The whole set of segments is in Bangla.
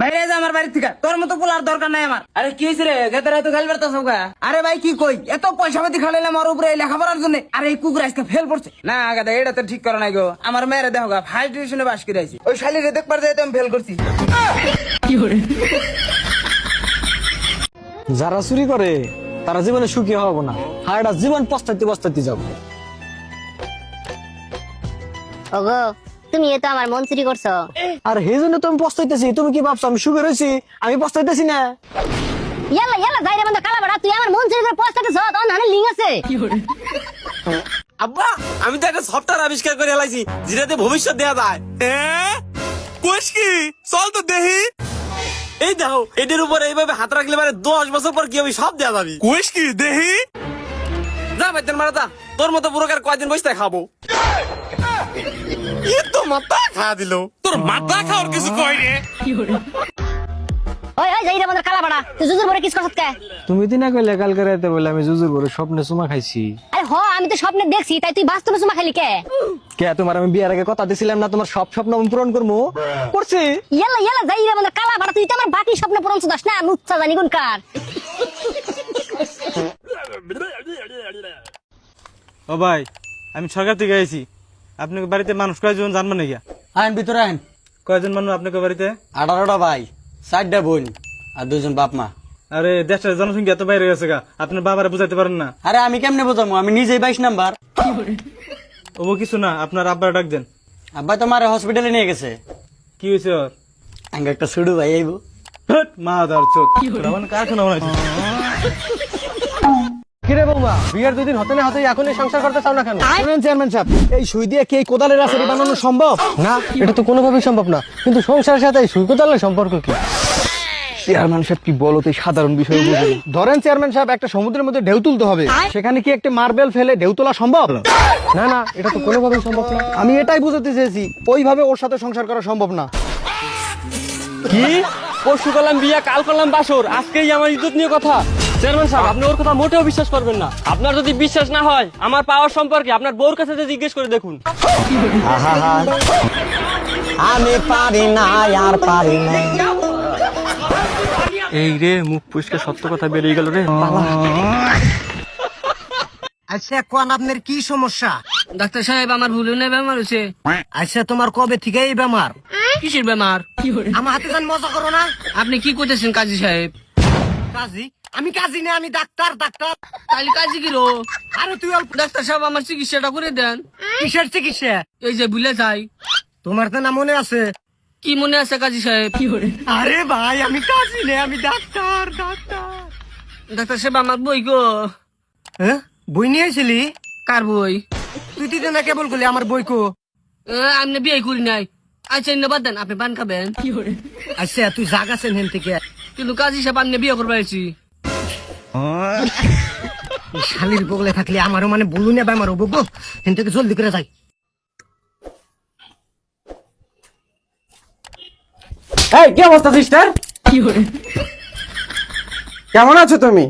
বাইরে যা আমার বাড়ি থেকে। তোর মতো পোলার দরকার নাই আমার। আরে কি হয়েছে রে? গেদারে তো গাল বেরতাছ আরে ভাই কি কই? এত পয়সা পাতি খালাইলাম আমার উপরে এই লেখাপড়ার জন্য। আরে এই কুকুর আজকে ফেল পড়ছে না গাদা এটা তো ঠিক করে নাই গো। আমার মেয়েরে দেখো গা ফার্স্ট ডিভিশনে পাস করে আইছি। ওই শালিরে দেখবার যাই তো আমি ফেল করছি। কি করে যারা চুরি করে তারা জীবনে সুখী হব না। হায়টা জীবন পস্তাইতে পস্তাইতে যাব। ওগো তুমি এ তো আমার মন চুরি করছ। আর সেই জন্য তো আমি পস্তাইতেছি। তুমি কি ভাবছ আমি সুখী রয়েছি? আমি পস্তাইতেছি না। ইয়ালা ইয়ালা যাই রে বন্ধু কালা বাড়া তুই আমার মন চুরি করে পস্তাতে ছ তোর নানে লিং আছে। আব্বা আমি তো একটা সফটওয়্যার আবিষ্কার করে এলাইছি যেটাতে ভবিষ্যৎ দেয়া যায়। হ্যাঁ কোষ কি? চল তো দেহি এই দেখো এটার উপরে এইভাবে হাত রাখলে মানে দশ বছর পর কি হবে সব দেয়া যাবে। কোষ কি? দেহি যা বেতন মারা যা। তোর মতো পুরোকার কয়দিন বসতে খাব। মাথা খাওয়া দিল। তোর মাথা খাওয়ার কিছু কয় রে? ওই ওই যাই রে বন্ধু কালা বাড়া তুই জুজুর পরে কিস করছত কে? তুমি দিনা কইলে কালকে রাতে বলে আমি জুজুর বড় স্বপ্নে চুমা খাইছি। আরে হ আমি তো স্বপ্নে দেখছি তাই তুই বাস্তবে চুমা খালি কে? কে তোমার আমি বিয়ার আগে কথা দিছিলাম না তোমার সব স্বপ্ন আমি পূরণ করব করছি। ইয়ালা ইয়ালা যাই রে বন্ধু কালা বাড়া তুই তো আমার বাকি স্বপ্ন পূরণ না জানি কোন কার ও ভাই আমি সরকার থেকে আইছি। আপনাকে বাড়িতে মানুষ কয়জন জানবেন নাকি? আইন ভিতরে আইন। কয়জন মানুষ আপনাকে বাড়িতে? আঠারোটা ভাই চারটা বোন আর দুজন বাপ মা। আরে দেশের জনসংখ্যা এত বাইরে গেছে গা আপনার বাবারে বুঝাইতে পারেন না। আরে আমি কেমনে বোঝাবো? আমি নিজেই বাইশ নাম্বার। ও কিছু না আপনার আব্বার ডাক দেন। আব্বাই তো মারে হসপিটালে নিয়ে গেছে। কি হয়েছে ওর? আঙ্গ একটা ছুড়ু ভাই আইবো। মা দার চোখ। কারখানা বানাইছে কিরে বৌমা বিয়ের দুদিন হতে না হতে এখনই সংসার করতে চাও না কেন? শুনেন চেয়ারম্যান সাহেব এই সুই দিয়ে কি এই কোদালের আসারি বানানো সম্ভব? না। এটা তো কোনোভাবেই সম্ভব না কিন্তু সংসারের সাথে এই সুই কোদালের সম্পর্ক কি? চেয়ারম্যান সাহেব কি বলো এই সাধারণ বিষয় ধরেন চেয়ারম্যান সাহেব একটা সমুদ্রের মধ্যে ঢেউ তুলতে হবে সেখানে কি একটা মার্বেল ফেলে ঢেউ তোলা সম্ভব? না না এটা তো কোনোভাবেই সম্ভব না। আমি এটাই বুঝাতে চেয়েছি ওইভাবে ওর সাথে সংসার করা সম্ভব না। কি? পরশু করলাম বিয়া কাল করলাম বাসর আজকেই আমার ইজ্জত নিয়ে কথা। চেয়ারম্যান সাহেব আপনি ওর কথা মোটেও বিশ্বাস করবেন না। আপনার যদি বিশ্বাস না হয় আমার পাওয়ার সম্পর্কে আপনার বউর কাছে জিজ্ঞেস করে দেখুন। আমি পারি না আর পারি না। এই রে মুখ পুষ্কে সত্য কথা বেরিয়ে গেল রে। আচ্ছা কোন আপনার কি সমস্যা? ডাক্তার সাহেব আমার ভুলে নেই বেমার হয়েছে। আচ্ছা তোমার কবে থেকে এই বেমার? কিসের বেমার? আমার হাতে যান মজা করো না। আপনি কি করতেছেন কাজী সাহেব? কাজী? আমি কাজী না আমি ডাক্তার ডাক্তার। তাহলে কাজী কি রো? আরে তুই অল্প ডাক্তার সাহেব আমার চিকিৎসাটা করে দেন। কিসের চিকিৎসা? এই যে ভুলে যাই। তোমার তো না মনে আছে? কি মনে আছে কাজী সাহেব? আরে ভাই আমি কাজী না আমি ডাক্তার ডাক্তার। ডাক্তার সাহেব আমার বই গো। হ্যাঁ? বই নিয়ে আসলি কার বই? তুই তুই না কেবল করলি আমার বই কো। আপনি বিয়ে করি নাই। আচ্ছা ইন্ন বাদ দেন আপনি পান খাবেন। আচ্ছা তুই জাগাছেন হেন থেকে। কিন্তু কাজী সাহেব আপনি বিয়ে করবে আইছি। শালির বগলে থাকলে আমারও মানে না হেন থেকে জলদি করে যাই। এই কি অবস্থা সিস্টার কেমন আছো তুমি?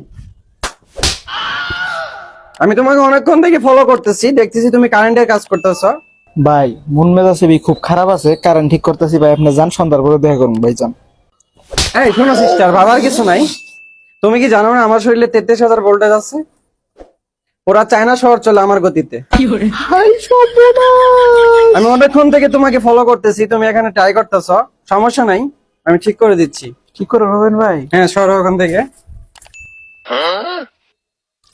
আমি তোমাকে অনেকক্ষণ থেকে ফলো করতেছি দেখতেছি তুমি কারেন্টের কাজ করতেছ। ভাই মন মেজাজ খুব খারাপ আছে কারেন্ট ঠিক করতেছি ভাই আপনি যান সন্ধ্যার পরে দেখা করুন ভাই যান এই শোনো সিস্টার ভাবার কিছু নাই। তুমি কি জানো না আমার শরীরে তেত্রিশ হাজার ভোল্টেজ আছে? ওরা চায়না শহর চলে আমার গতিতে। আমি অনেকক্ষণ থেকে তোমাকে ফলো করতেছি তুমি এখানে ট্রাই করতেছ। সমস্যা নাই আমি ঠিক করে দিচ্ছি। কি করে হবেন ভাই? হ্যাঁ সরো ওখান থেকে।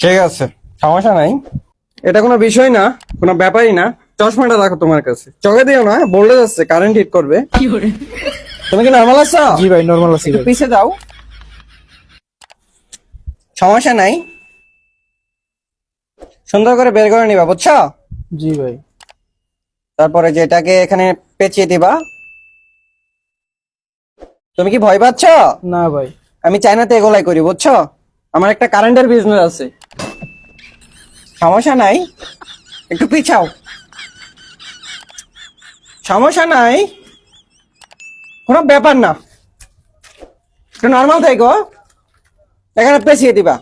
ঠিক আছে সমস্যা নাই। এটা কোনো বিষয় না কোনো ব্যাপারই না। চশমাটা রাখো তোমার কাছে। চোখে দিও না বলতে যাচ্ছে কারেন্ট হিট করবে। তুমি কি নর্মাল আছো? জি ভাই নর্মাল আছি পিছে যাও। সমস্যা নাই। সুন্দর করে বের করে নিবা বুঝছ? জি ভাই। তারপরে যেটাকে এখানে পেঁচিয়ে দিবা। তুমি কি ভয় পাচ্ছ? না ভাই। আমি চাইনাতে এগোলাই করি বুঝছ? আমার একটা কারেন্টের বিজনেস আছে। সমস্যা নাই। একটু পিছাও। সমস্যা নাই। কোনো ব্যাপার না। একটু নর্মাল থাকো এখানে পেছিয়ে দিবা।